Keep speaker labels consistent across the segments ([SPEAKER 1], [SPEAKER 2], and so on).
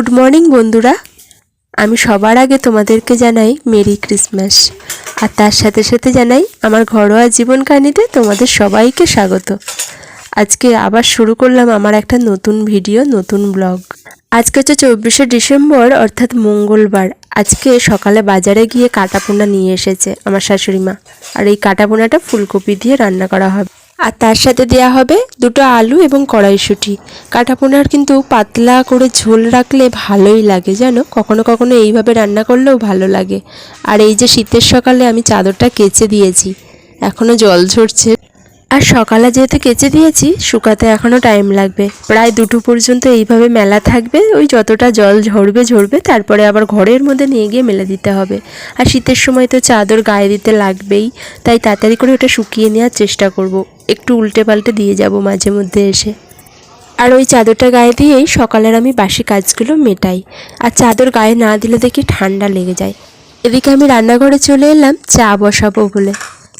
[SPEAKER 1] Good morning, বন্ধুরা। আমি সবার আগে তোমাদেরকে জানাই মেরি ক্রিসমাস। আর তার সাথে সাথে জানাই আমার ঘরোয়া জীবন কাহিনীতে তোমাদের সবাইকে স্বাগত। আজকে আবার শুরু করলাম আমার একটা নতুন ভিডিও, নতুন ব্লগ। আজকে হচ্ছে চব্বিশে ডিসেম্বর, অর্থাৎ মঙ্গলবার। আজকে সকালে বাজারে গিয়ে কাটাপোনা নিয়ে এসেছে আমার শাশুড়ি মা। আর এই কাটাপোনাটা ফুলকপি দিয়ে রান্না করা হবে। আর তার সাথে দেয়া হবে দুটো আলু এবং কড়াইশুঁটি। কাটাপোনার কিন্তু পাতলা করে ঝোল রাখলে ভালোই লাগে, জানো? কখনো কখনো এইভাবে রান্না করলেও ভালো লাগে। আর এই যে শীতের সকালে আমি চাদরটা কেচে দিয়েছি এখনও জল ঝরছে। আর সকালে যেহেতু কেচে দিয়েছি, শুকাতে এখনও টাইম লাগবে। প্রায় দুটো পর্যন্ত এইভাবে মেলা থাকবে, ওই যতটা জল ঝরবে ঝরবে, তারপরে আবার ঘরের মধ্যে নিয়ে গিয়ে মেলে দিতে হবে। আর শীতের সময় তো চাদর গায়ে দিতে লাগবেই, তাই তাড়াতাড়ি করে ওটা শুকিয়ে নেওয়ার চেষ্টা করব। একটু উল্টে পাল্টে দিয়ে যাব মাঝে মধ্যে এসে। আর ওই চাদরটা গায়ে দিয়েই সকালের আমি বাসি কাজগুলো মেটাই। আর চাদর গায়ে না দিলে দেখি ঠান্ডা লেগে যায়। এদিকে আমি রান্নাঘরে চলে এলাম চা বসাবো বলে।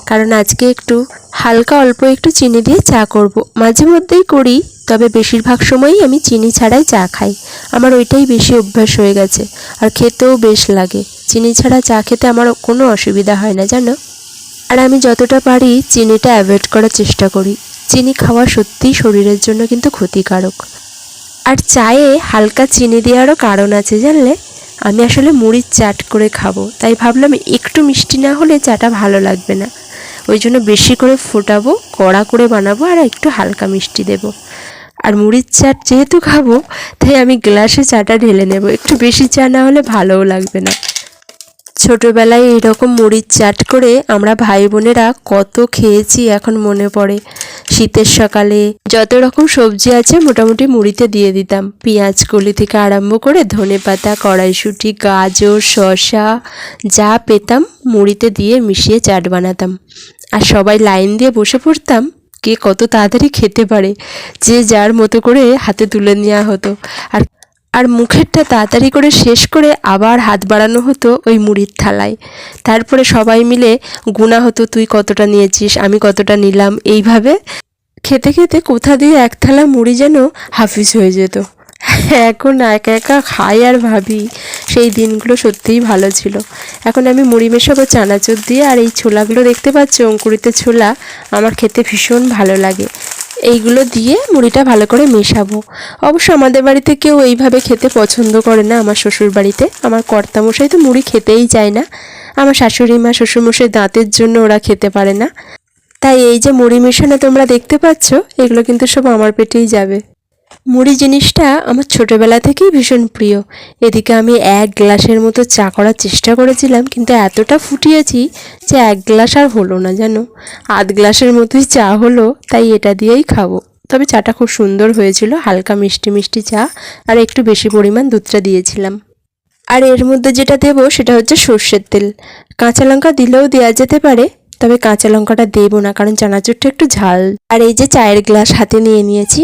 [SPEAKER 1] কারণ আজকে একটু হালকা অল্প একটু চিনি দিয়ে চা করব। মাঝে মধ্যেই করি, তবে বেশিরভাগ সময়ই আমি চিনি ছাড়াই চা খাই। আমার ওইটাই বেশি অভ্যাস হয়ে গেছে। আর খেতেও বেশ লাগে। চিনি ছাড়া চা খেতে আমার কোনো অসুবিধা হয় না, জানো? আর আমি যতটা পারি চিনিটা অ্যাভয়েড করার চেষ্টা করি। চিনি খাওয়া সত্যিই শরীরের জন্য কিন্তু ক্ষতিকারক। আর চায়ে হালকা চিনি দেওয়ারও কারণ আছে, জানলে? আমি আসলে মুড়ির চাট করে খাব, তাই ভাবলাম একটু মিষ্টি না হলে চাটা ভালো লাগবে না। ওই জন্য বেশি করে ফোটাবো, কড়া করে বানাবো আর একটু হালকা মিষ্টি দেব। আর মুড়ির চাট যেহেতু খাব, তাই আমি গ্লাসে চাটা ঢেলে নেব। একটু বেশি চা না হলে ভালোও লাগবে না। ছোটবেলায় এরকম মুড়ির চাট করে আমরা ভাই বোনেরা কত খেয়েছি এখন মনে পড়ে। শীতের সকালে যত রকম সবজি আছে মোটামুটি মুড়িতে দিয়ে দিতাম। পেঁয়াজ কলি থেকে আরম্ভ করে ধনে পাতা, কড়াইশুঁটি, গাজর শশা যা পেতাম মুড়িতে দিয়ে মিশিয়ে চাট বানাতাম। আর সবাই লাইন দিয়ে বসে পড়তাম কে কত তাড়াতাড়ি খেতে পারে। যে যার মতো করে হাতে তুলে নেওয়া হতো। আর আর মুখেরটা তাড়াতাড়ি করে শেষ করে আবার হাত বাড়ানো হতো ওই মুড়ির থালায়। তারপরে সবাই মিলে গুণা হতো, তুই কতটা নিয়েছিস? আমি কতটা নিলাম? এইভাবে খেতে খেতে কোথা দিয়ে এক থালা মুড়ি যেন হাফিজ হয়ে যেত। এখন একা একা খাই আর ভাবি, সেই দিনগুলো সত্যিই ভালো ছিল। এখন আমি মুড়ি মেশাবো, চানাচুর দিয়ে, আর এই ছোলাগুলো দেখতে পাচ্ছ, অঙ্কুরিতে ছোলা, আমার খেতে ভীষণ ভালো লাগে। এইগুলো দিয়ে মুড়িটা ভালো করে মেশাবো। অবশ্য আমাদের বাড়িতে কেউ এইভাবে খেতে পছন্দ করে না আমার শ্বশুর বাড়িতে আমার কর্তামশাই তো মুড়ি খেতেই চায় না। আমার শাশুড়ি মা, শ্বশুরমশাই দাঁতের জন্য ওরা খেতে পারে না। তাই এই যে মুড়ি মেশানো তোমরা দেখতে পাচ্ছ, এগুলো কিন্তু সব আমার পেটেই যাবে। মুড়ি জিনিসটা আমার ছোটোবেলা থেকেই ভীষণ প্রিয়। এদিকে আমি এক গ্লাসের মতো চা করার চেষ্টা করেছিলাম, কিন্তু এতটা ফুটিয়েছি যে এক গ্লাস আর হলো না, জানো? আধ গ্লাসের মতোই চা হলো, তাই এটা দিয়েই খাব। তবে চাটা খুব সুন্দর হয়েছিল, হালকা মিষ্টি মিষ্টি চা, আর একটু বেশি পরিমাণ দুধটা দিয়েছিলাম। আর এর মধ্যে যেটা দেবো সেটা হচ্ছে সর্ষের তেল। কাঁচা লঙ্কা দিলেও দেওয়া যেতে পারে তবে কাঁচা লঙ্কাটা দেবো না, কারণ চানাচুরটা একটু ঝাল। আর এই যে চায়ের গ্লাস হাতে নিয়ে নিয়েছি।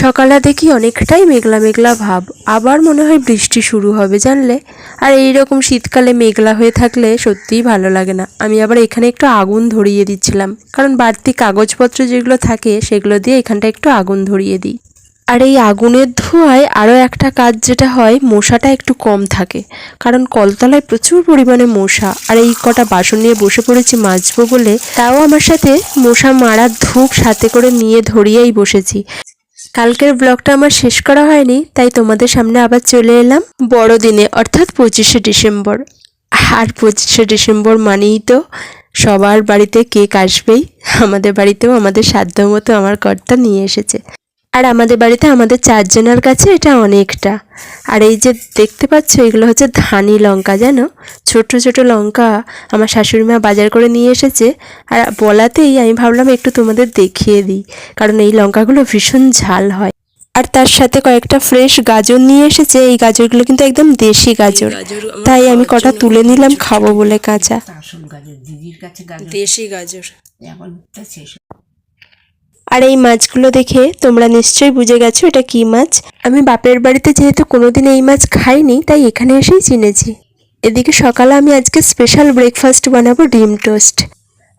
[SPEAKER 1] সকালে দেখি অনেকটাই মেঘলা মেঘলা ভাব। আবার মনে হয় বৃষ্টি শুরু হবে, জানলে? আর এই রকম শীতকালে মেঘলা হয়ে থাকলে সত্যিই ভালো লাগে না। আমি আবার এখানে একটু আগুন ধরিয়ে দিচ্ছিলাম। কারণ বাড়তি কাগজপত্র যেগুলো থাকে, সেগুলো দিয়ে এখানটা একটু আগুন ধরিয়ে দিই। আর এই আগুনের ধোঁয়ায় আরও একটা কাজ যেটা হয়, মশাটা একটু কম থাকে। কারণ কলতলায় প্রচুর পরিমাণে মশা। আর এই কটা বাসন নিয়ে বসে পড়েছি মাজবো বলে, তাও আমার সাথে মশা মারার ধূপ সাথে করে নিয়ে ধরিয়েই বসেছি। কালকের ব্লগটা আমার শেষ করা হয়নি, তাই তোমাদের সামনে আবার চলে এলাম বড়দিনে, অর্থাৎ পঁচিশে ডিসেম্বর। আর পঁচিশে ডিসেম্বর মানেই তো সবার বাড়িতে কেক আসবেই। আমাদের বাড়িতেও আমাদের সাধ্য মতো আমার কর্তা নিয়ে এসেছে। আর আমাদের বাড়িতে আমাদের চারজনের কাছে এটা অনেকটা। আর এই যে দেখতে পাচ্ছ এগুলো হচ্ছে ধানি লঙ্কা যেন ছোট ছোট লঙ্কা আমার শাশুড়ি মা বাজার করে নিয়ে এসেছে। আর বলাতেই আমি ভাবলাম একটু তোমাদের দেখিয়ে দিই কারণ এই লঙ্কাগুলো ভীষণ ঝাল হয়। আর তার সাথে কয়েকটা ফ্রেশ গাজর নিয়ে এসেছে। এই গাজরগুলো কিন্তু একদম দেশি গাজর। তাই আমি কটা তুলে নিলাম খাব বলে কাঁচা। দেশি গাজর। আর এই মাছগুলো দেখে তোমরা নিশ্চয়ই বুঝে গেছো এটা কি মাছ। আমি বাপের বাড়িতে যেহেতু কোনোদিন এই মাছ খাইনি, তাই এখানে এসেই চিনেছি। এদিকে সকালে আমি আজকে স্পেশাল ব্রেকফাস্ট বানাবো ডিম টোস্ট।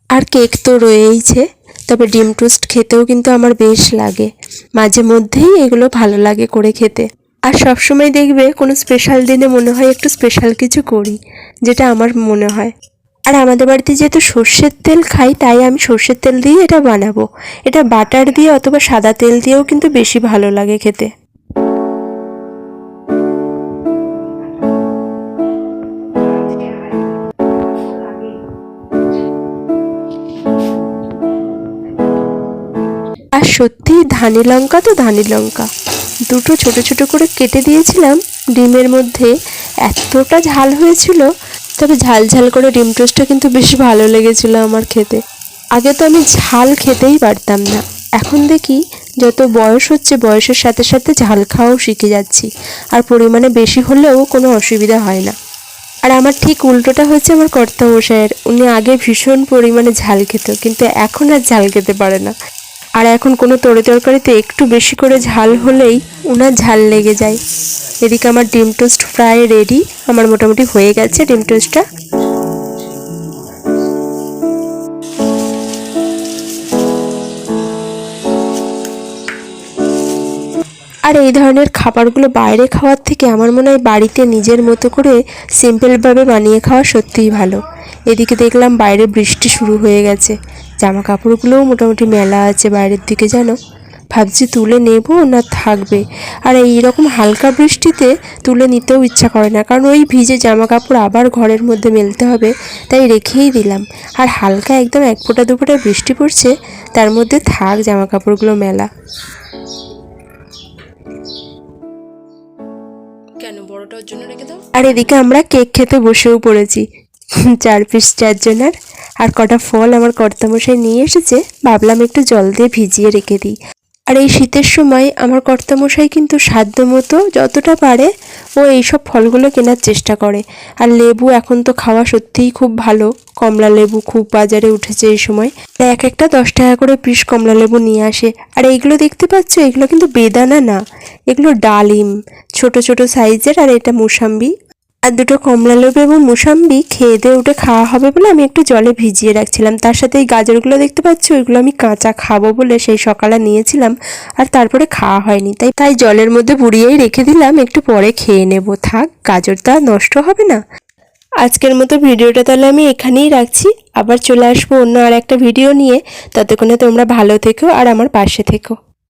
[SPEAKER 1] আর কেক তো রয়েইছে তবে ডিম টোস্ট খেতেও কিন্তু আমার বেশ লাগে। মাঝে মধ্যেই এগুলো ভালো লাগে করে খেতে। আর সবসময় দেখবে কোনো স্পেশাল দিনে মনে হয় একটু স্পেশাল কিছু করি, যেটা আমার মনে হয়। আর আমাদের বাড়িতে যেহেতু সর্ষের তেল খাই, তাই আমি সর্ষের তেল দিয়ে এটা বানাবো। এটা বাটার দিয়ে অথবা সাদা তেল দিয়েও কিন্তু বেশি ভালো লাগে খেতে। আর সত্যি ধানি লঙ্কা তো ধানি লঙ্কা। দুটো ছোট ছোট করে কেটে দিয়েছিলাম। ডিমের মধ্যে এতটা ঝাল হয়েছিল তবে ঝাল ঝাল করে ডিম টোস্টটা কিন্তু বেশ ভালো লেগেছিল আমার খেতে। আগে তো আমি ঝাল খেতেই পারতাম না। এখন দেখি যত বয়স হচ্ছে বয়সের সাথে সাথে ঝাল খাওয়াও শিখে যাচ্ছি। আর পরিমাণে বেশি হলেও কোনো অসুবিধা হয় না। আর আমার ঠিক উল্টোটা হচ্ছে আমার কর্তামশাইয়ের। উনি আগে ভীষণ পরিমাণে ঝাল খেত, কিন্তু এখন আর ঝাল খেতে পারে না। আর এখন কোনো তরি তরকারিতে একটু বেশি করে ঝাল হলেই ওনার ঝাল লেগে যায়। এদিকে আমার ডিম টোস্ট প্রায় রেডি আমার মোটামুটি হয়ে গেছে ডিম টোস্টটা। আর এই ধরনের খাবারগুলো বাইরে খাওয়ার থেকে আমার মনে হয় বাড়িতে নিজের মতো করে সিম্পলভাবে বানিয়ে খাওয়া সত্যিই ভালো। এদিকে দেখলাম বাইরে বৃষ্টি শুরু হয়ে গেছে। জামা কাপড়গুলোও মোটামুটি মেলা আছে বাইরের দিকে, জানো? ভাবছি তুলে নেব না থাকবে। আর এই রকম হালকা বৃষ্টিতে তুলে নিতেও ইচ্ছা করে না। কারণ ওই ভিজে জামা কাপড় আবার ঘরের মধ্যে মেলতে হবে তাই রেখেই দিলাম। আর হালকা একদম এক ফোঁটা দু ফোঁটা বৃষ্টি পড়ছে তার মধ্যে থাক জামা কাপড়গুলো মেলা।
[SPEAKER 2] কেন বড়টার জন্য রেখে দাও?
[SPEAKER 1] আর এদিকে আমরা কেক খেতে বসেও পড়েছি। চার পিস চারজনের। আর কটা ফল আমার কর্তামশাই নিয়ে এসেছে ভাবলাম একটু জল দিয়ে ভিজিয়ে রেখে দিই। আর এই শীতের সময় আমার কর্তামশাই কিন্তু সাধ্য মতো যতটা পারে ও এইসব ফলগুলো কেনার চেষ্টা করে। আর লেবু এখন তো খাওয়া সত্যিই খুব ভালো। কমলা লেবু খুব বাজারে উঠেছে এই সময়। এক একটা দশ টাকা করে পিস কমলা লেবু নিয়ে আসে। আর এইগুলো দেখতে পাচ্ছ? এগুলো কিন্তু বেদানা না। এগুলো ডালিম। ছোট ছোট সাইজের আর এটা মুসাম্বি। আর দুটো কমলা লেবু এবং মুসাম্বি খেয়ে দিয়ে উঠে খাওয়া হবে বলে আমি একটু জলে ভিজিয়ে রাখছিলাম। তার সাথে এই গাজরগুলো দেখতে পাচ্ছি? ওইগুলো আমি কাঁচা খাব বলে সেই সকালে নিয়েছিলাম আর তারপরে খাওয়া হয়নি। তাই তাই জলের মধ্যে বুড়িয়েই রেখে দিলাম। একটু পরে খেয়ে নেব। থাক গাজরটা নষ্ট হবে না। আজকের মতো ভিডিওটা তাহলে আমি এখানেই রাখছি। আবার চলে আসব অন্য আর একটা ভিডিও নিয়ে। ততক্ষণে তোমরা ভালো থেকো আর আমার পাশে থেকো।